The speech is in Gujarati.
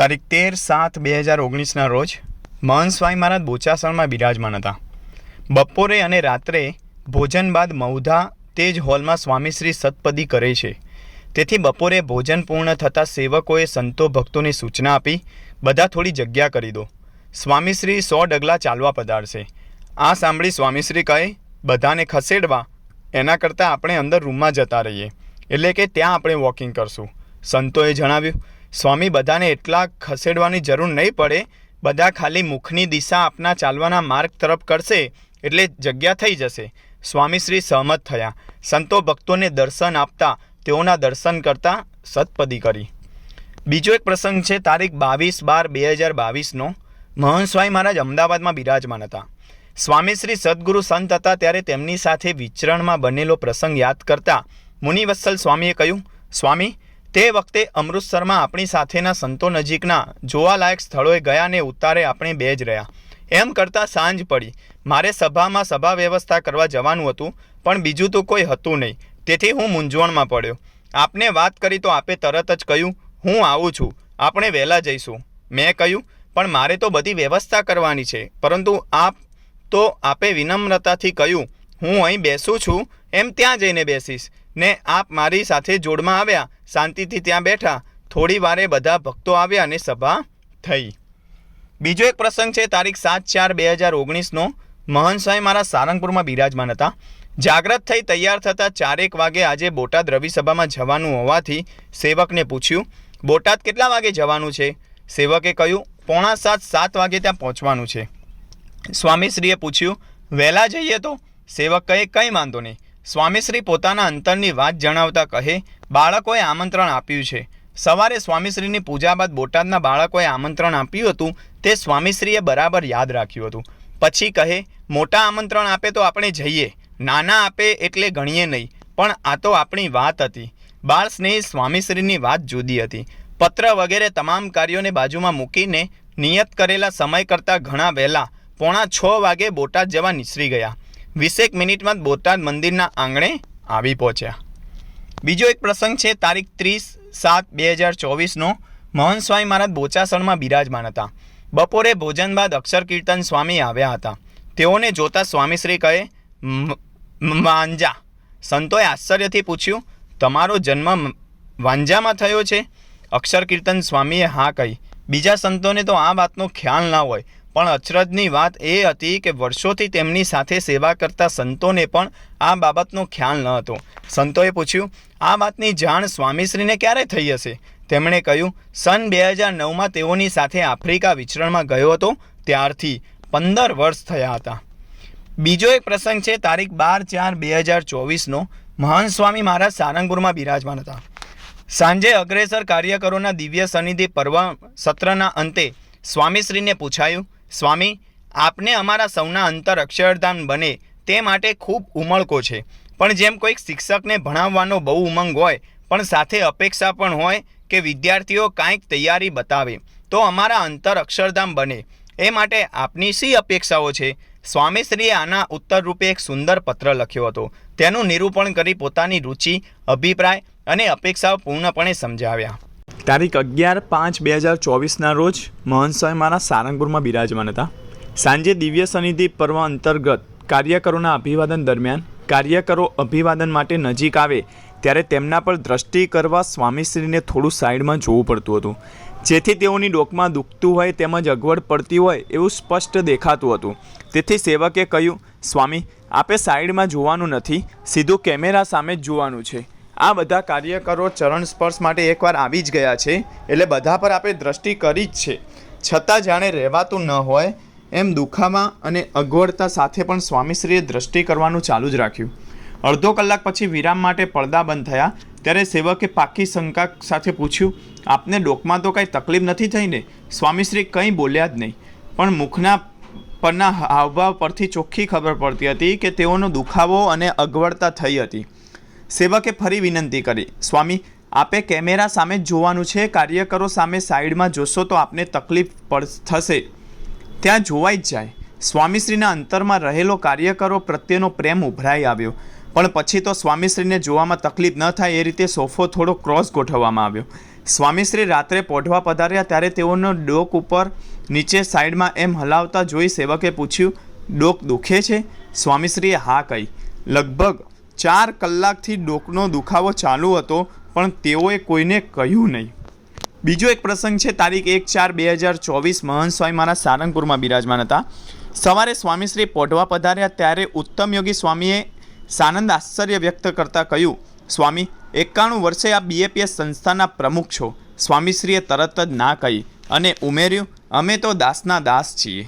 તારીખ તેર સાત બે હજાર ઓગણીસના રોજ મહંત સ્વામી મહારાજ બોચાસણમાં બિરાજમાન હતા. બપોરે અને રાત્રે ભોજન બાદ મૌધા તે જ હોલમાં સ્વામીશ્રી સતપદી કરે છે. તેથી બપોરે ભોજન પૂર્ણ થતાં સેવકોએ સંતો ભક્તોને સૂચના આપી, બધા થોડી જગ્યા કરી દો. સ્વામીશ્રી સો ડગલા ચાલવા પધારશે. આ સાંભળી સ્વામીશ્રી કહે, બધાને ખસેડવા. એના કરતાં આપણે અંદર રૂમમાં જતા રહીએ. એટલે કે ત્યાં આપણે વોકિંગ કરશું. સંતોએ જણાવ્યું સ્વામી બધાને એટલા ખસેડવાની જરૂર નહીં પડે. બધા ખાલી મુખની દિશા આપના ચાલવાના માર્ગ તરફ કરશે એટલે જગ્યા થઈ જશે. સ્વામીશ્રી સહમત થયા. સંતો ભક્તોને દર્શન આપતા તેઓના દર્શન કરતા સતપદી કરી. બીજો એક પ્રસંગ છે તારીખ બાવીસ બાર બે હજાર બાવીસનો. મહંત સ્વામી મહારાજ અમદાવાદમાં બિરાજમાન હતા. સ્વામીશ્રી સદગુરુ સંત હતા ત્યારે તેમની સાથે વિચરણમાં બનેલો પ્રસંગ યાદ કરતા મુનિવત્સલ સ્વામીએ કહ્યું, સ્વામી તે વખતે અમૃતસરમાં આપણી સાથેના સંતો નજીકના જોવાલાયક સ્થળોએ ગયા ને ઉતારે આપણે બે જ રહ્યા. એમ કરતાં સાંજ પડી. મારે સભામાં સભા વ્યવસ્થા કરવા જવાનું હતું, પણ બીજું તો કોઈ હતું નહીં. તેથી હું મૂંઝવણમાં પડ્યો. આપને વાત કરી તો આપે તરત જ કહ્યું, હું આવું છું. આપણે વહેલા જઈશું. મેં કહ્યું, પણ મારે તો બધી વ્યવસ્થા કરવાની છે. પરંતુ આપ તો આપે વિનમ્રતાથી કહ્યું, હું અહીં બેસું છું. એમ ત્યાં જઈને બેસીશ ને આપ મારી સાથે જોડમાં આવ્યા, શાંતિથી ત્યાં બેઠા, થોડી વારે બધા ભક્તો આવ્યા અને સભા થઈ. બીજો એક પ્રસંગ છે, તારીખ સાત ચાર બે હજાર ઓગણીસનો. મહંત સાંઈ મારા સારંગપુરમાં બિરાજમાન હતા. જાગ્રત થઈ તૈયાર થતાં ચારેક વાગે આજે બોટાદ રવિ સભામાં જવાનું હોવાથી સેવકને પૂછ્યું, બોટાદ કેટલા વાગે જવાનું છે? સેવકે કહ્યું, પોણા સાત સાત વાગે ત્યાં પહોંચવાનું છે. સ્વામીશ્રીએ પૂછ્યું, વહેલા જઈએ તો? સેવક કહે, કંઈ વાંધો નહીં. સ્વામીશ્રી પોતાના અંતરની વાત જણાવતા કહે, બાળકોએ આમંત્રણ આપ્યું છે. સવારે સ્વામીશ્રીની પૂજા બાદ બોટાદના બાળકોએ આમંત્રણ આપ્યું હતું, તે સ્વામીશ્રીએ બરાબર યાદ રાખ્યું હતું. પછી કહે, મોટા આમંત્રણ આપે તો આપણે જઈએ, નાના આપે એટલે ગણીએ નહીં, પણ આ તો આપણી વાત હતી. બાળ સ્નેહી સ્વામીશ્રીની વાત જુદી હતી. પત્ર વગેરે તમામ કાર્યોને બાજુમાં મૂકીને નિયત કરેલા સમય કરતાં ઘણા વહેલા, પોણા છ વાગે બોટાદ જવા નીસરી ગયા. વીસેક મિનિટમાં બોટાદ મંદિરના આંગણે આવી પહોંચ્યા. બીજો એક પ્રસંગ છે, તારીખ ત્રીસ સાત બે હજાર ચોવીસનો. મહંત સ્વામી મહારાજ બોચાસણમાં બિરાજમાન હતા. બપોરે ભોજન બાદ અક્ષર કીર્તન સ્વામી આવ્યા હતા. તેઓને જોતા સ્વામીશ્રી કહે, "મ- મ- વાંજા સંતોએ આશ્ચર્યથી પૂછ્યું, તમારો જન્મ વાંજામાં થયો છે? અક્ષર કીર્તન સ્વામીએ હા કહી, બીજા સંતોને તો આ વાતનો ખ્યાલ ના હોય. પણ અચરજની વાત એ હતી કે વર્ષોથી તેમની સાથે સેવા કરતા સંતોને પણ આ બાબતનો ખ્યાલ ન હતો. સંતોએ પૂછ્યું, આ વાતની જાણ સ્વામીશ્રીને ક્યારે થઈ હશે? તેમણે કહ્યું, સન બે હજાર નવમાં તેઓની સાથે આફ્રિકા વિચરણમાં ગયો હતો, ત્યારથી પંદર વર્ષ થયા હતા. બીજો એક પ્રસંગ છે, તારીખ બાર ચાર બે હજાર ચોવીસનો. મહાન સ્વામી મહારાજ સારંગપુરમાં બિરાજમાન હતા. સાંજે અગ્રેસર કાર્યકરોના દિવ્ય સનિધિ પર્વ સત્રના અંતે સ્વામીશ્રીને પૂછાયું સ્વામી, આપને અમારા સૌના અંતર અક્ષરધામ બને તે માટે ખૂબ ઉમળકો છે. પણ જેમ કોઈક શિક્ષકને ભણાવવાનો બહુ ઉમંગ હોય, પણ સાથે અપેક્ષા પણ હોય કે વિદ્યાર્થીઓ કાંઈક તૈયારી બતાવે, તો અમારા અંતર અક્ષરધામ બને. એ માટે આપની શી અપેક્ષાઓ છે? સ્વામીશ્રીએ આના ઉત્તર રૂપે એક સુંદર પત્ર લખ્યો હતો. તેનું નિરૂપણ કરી પોતાની રુચિ, અભિપ્રાય અને અપેક્ષાઓ પૂર્ણપણે સમજાવ્યા. તારીખ અગિયાર પાંચ બે હજાર ચોવીસના રોજ મહંત સ્વામી મારા સારંગપુરમાં બિરાજમાન હતા. સાંજે દિવ્ય સનિધિ પર્વ અંતર્ગત કાર્યકરોના અભિવાદન દરમિયાન કાર્યકરો અભિવાદન માટે નજીક આવે ત્યારે તેમના પર દ્રષ્ટિ કરવા સ્વામીશ્રીને થોડું સાઈડમાં જોવું પડતું હતું. જેથી તેઓની ડોકમાં દુખતું હોય તેમજ અગવડ પડતી હોય એવું સ્પષ્ટ દેખાતું હતું. તેથી સેવકે કહ્યું, સ્વામી, આપે સાઈડમાં જોવાનું નથી, સીધું કેમેરા સામે જ જોવાનું છે. આ બધા કાર્યકરો ચરણ સ્પર્શ માટે એકવાર આવી જ ગયા છે, એટલે બધા પર આપણે દ્રષ્ટિ કરી જ છે. છતાં જાણે રહેવાતું ન હોય, એમ દુખામાં અને અગવડતા સાથે પણ સ્વામીશ્રીએ દ્રષ્ટિ કરવાનું ચાલુ જ રાખ્યું. અડધો કલાક પછી વિરામ માટે પડદા બંધ થયા, ત્યારે સેવકે પાકી શંકા સાથે પૂછ્યું, આપને ડોકમાં તો કાંઈ તકલીફ નથી થઈ ને? સ્વામીશ્રી કંઈ બોલ્યા જ નહીં. પણ મુખના પરના હાવભાવ પરથી ચોખ્ખી ખબર પડતી હતી કે તેઓનો દુખાવો અને અગવડતા થઈ હતી. સેવકે ફરી વિનંતી કરી, સ્વામી, આપે કેમેરા સામે જ જોવાનું છે, કાર્યકરો સામે સાઈડમાં જોશો તો આપને તકલીફ પડ, થશે. ત્યાં જોવાઈ જ જાય. સ્વામીશ્રીના અંતરમાં રહેલો કાર્યકરો પ્રત્યેનો પ્રેમ ઉભરાઈ આવ્યો. પણ પછી તો સ્વામીશ્રીને જોવામાં તકલીફ ન થાય એ રીતે સોફો થોડો ક્રોસ ગોઠવવામાં આવ્યો. સ્વામીશ્રી રાત્રે પોઢવા પધાર્યા ત્યારે તેઓનો ડોક ઉપર નીચે સાઈડમાં એમ હલાવતા જોઈ સેવકે પૂછ્યું, ડોક દુખે છે? સ્વામીશ્રીએ હા કહી, લગભગ ચાર કલાકથી ડોકનો દુખાવો ચાલુ હતો, પણ તેઓએ કોઈને કહ્યું નહીં. બીજો એક પ્રસંગ છે, તારીખ એક ચાર બે હજાર ચોવીસ, મહંત સ્વામી મારા સારંગપુરમાં બિરાજમાન હતા. સવારે સ્વામીશ્રી પોઢવા પધાર્યા, ત્યારે ઉત્તમ યોગી સ્વામીએ સાનંદ આશ્ચર્ય વ્યક્ત કરતા કહ્યું, સ્વામી, એકાણું વર્ષે આ બીએપીએસ સંસ્થાના પ્રમુખ છો. સ્વામીશ્રીએ તરત જ ના કહી અને ઉમેર્યું, અમે તો દાસના દાસ છીએ.